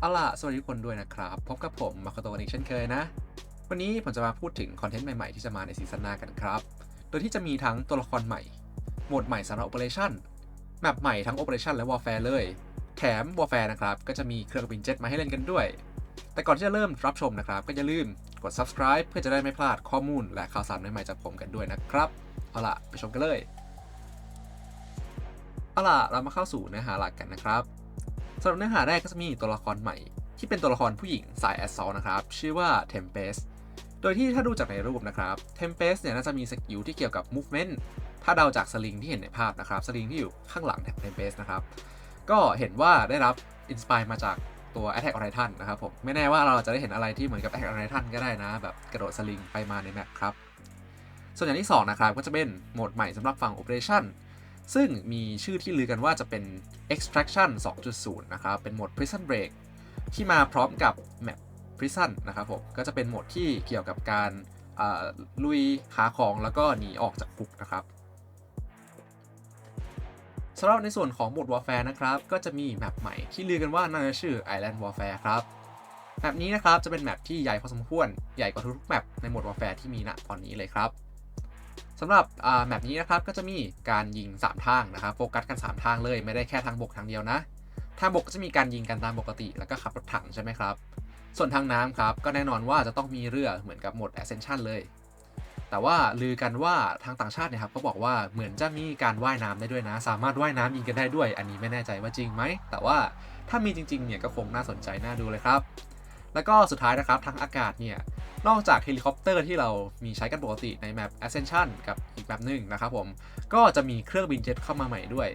เอาล่ะสวัสดีทุกคนด้วยนะครับ พบกับผมมาคโตกันอีกเช่นเคยนะ วันนี้ผมจะมาพูดถึงคอนเทนต์ใหม่ๆที่จะมาในซีซั่นหน้ากันครับ โดยที่จะมีทั้งตัวละครใหม่ โหมดใหม่สำหรับ Operation แมปใหม่ทั้ง Operation และ Warfare เลย แถม Warfare นะครับ ก็จะมีเครื่องบินเจ็ตมาให้เล่นกันด้วย แต่ก่อนที่จะเริ่มรับชมนะครับ ก็อย่าลืมกด subscribe เพื่อจะได้ไม่พลาดข้อมูลและข่าวสารใหม่ๆจากผมกันด้วยนะครับเอาล่ะไปชมกันเลยเอาล่ะเรามาเข้าสู่เนื้อหาหลักกันนะครับำหรับเนื้อหาแรกก็จะมีตัวละครใหม่ ที่เป็นตัวละครผู้หญิงสาย Assault นะครับ ชื่อว่า Tempest โดยที่ถ้าดูจากในรูปนะครับ Tempest เนี่ยน่าจะมีสกิลที่เกี่ยวกับ Movement ถ้าเดาจากสลิงที่เห็นในภาพนะครับ สลิงที่อยู่ข้างหลัง Tempest นะครับ ก็เห็นว่าได้รับอินสปายมาจากตัว Attack on Titan นะครับผมไม่แน่ว่าเราจะได้เห็นอะไรที่เหมือนกับ Attack on Titan ก็ได้นะ แบบกระโดดสลิงไปมาในแมปครับส่วนอย่างที่สองนะครับก็จะเป็นโหมดใหม่สำหรับฝั่ง Operation ซึ่งมีชื่อที่ลือกันว่าจะเป็น extraction 2.0 นะครับ เป็นโหมด prison break ที่มาพร้อมกับ map prison นะครับผม ก็จะเป็นโหมดที่เกี่ยวกับการลุยหาของแล้วก็หนีออกจากคุกนะครับสำหรับในส่วนของโหมด warfare นะครับ ก็จะมีแมปใหม่ที่ลือกันว่าน่าจะชื่อ island warfare ครับ แมปนี้นะครับจะเป็นแมปที่ใหญ่พอสมควร ใหญ่กว่าทุกแมปในโหมด warfare ที่มีณตอนนี้เลยครับ สำหรับแมปนี้นะครับก็จะมีการยิง 3 ทางนะครับโฟกัสกัน 3 ทางเลยไม่ได้แค่ทางบกทางเดียวนะทางบกก็จะมีการยิงกันตามปกติ แล้วก็ขับรถถังใช่ไหมครับ ส่วนทางน้ำครับก็แน่นอนว่าจะต้องมีเรือเหมือนกับหมด Ascension เลย แต่ว่าลือกันว่าทางต่างชาติเนี่ยครับเขาบอกว่าเหมือนจะมีการว่ายน้ำได้ด้วยนะ สามารถว่ายน้ำยิงกันได้ด้วย อันนี้ไม่แน่ใจว่าจริงไหมแต่ว่าถ้ามีจริงๆเนี่ยก็คงน่าสนใจน่าดูเลยครับ แล้วก็สุดท้ายนะครับทางอากาศเนี่ย นอกจากเฮลิคอปเตอร์ที่เรามีใช้กันปกติในแมป Ascension กับอีกแมปหนึ่งนะครับผม ก็จะมีเครื่องบินเจ็ตเข้ามาใหม่ด้วย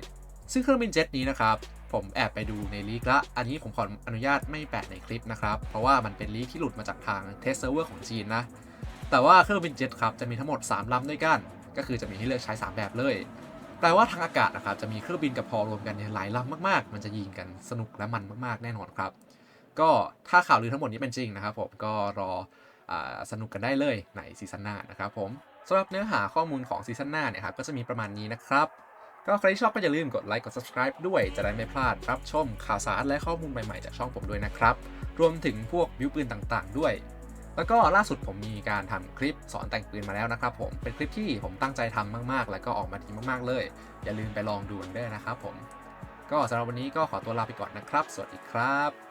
ซึ่งเครื่องบินเจ็ตนี้นะครับ ผมแอบไปดูในลีกละ อันนี้ผมขออนุญาตไม่แปะในคลิปนะครับ เพราะว่ามันเป็นลีกที่หลุดมาจากทางเทสเซิร์ฟเวอร์ของจีนนะ แต่ว่าเครื่องบินเจ็ตครับจะมีทั้งหมด 3ลำด้วยกัน ก็คือจะมีให้เลือกใช้ 3 แบบเลยแปลว่าทางอากาศนะครับจะมีเครื่องบินกับพอรวมกันเนี่ยหลายลำมากๆ มันจะยิงกันสนุกและมันมากๆ แน่นอนครับ ก็ถ้าข่าวลือทั้งหมดนี้เป็นจริงนะครับผมก็รอ สนุกกันได้เลยในซีซั่นหน้านะครับผมสำหรับเนื้อหาข้อมูลของซีซั่นหน้าเนี่ยครับก็จะมีประมาณนี้นะครับ ก็ใครที่ชอบก็อย่าลืมกดไลค์กด subscribe ด้วยจะได้ไม่พลาดรับชมข่าวสารและข้อมูลใหม่ๆจากช่องผมด้วยนะครับ รวมถึงพวกบิวปืนต่างๆ ด้วย แล้วก็ล่าสุดผมมีการทำคลิปสอนแต่งปืนมาแล้วนะครับผมเป็นคลิปที่ผมตั้งใจทำมากๆ แล้วก็ออกมาดีมากๆเลย อย่าลืมไปลองดูกันด้วยนะครับผมก็สำหรับวันนี้ก็ขอตัวลาไปก่อนนะครับ สวัสดีครับ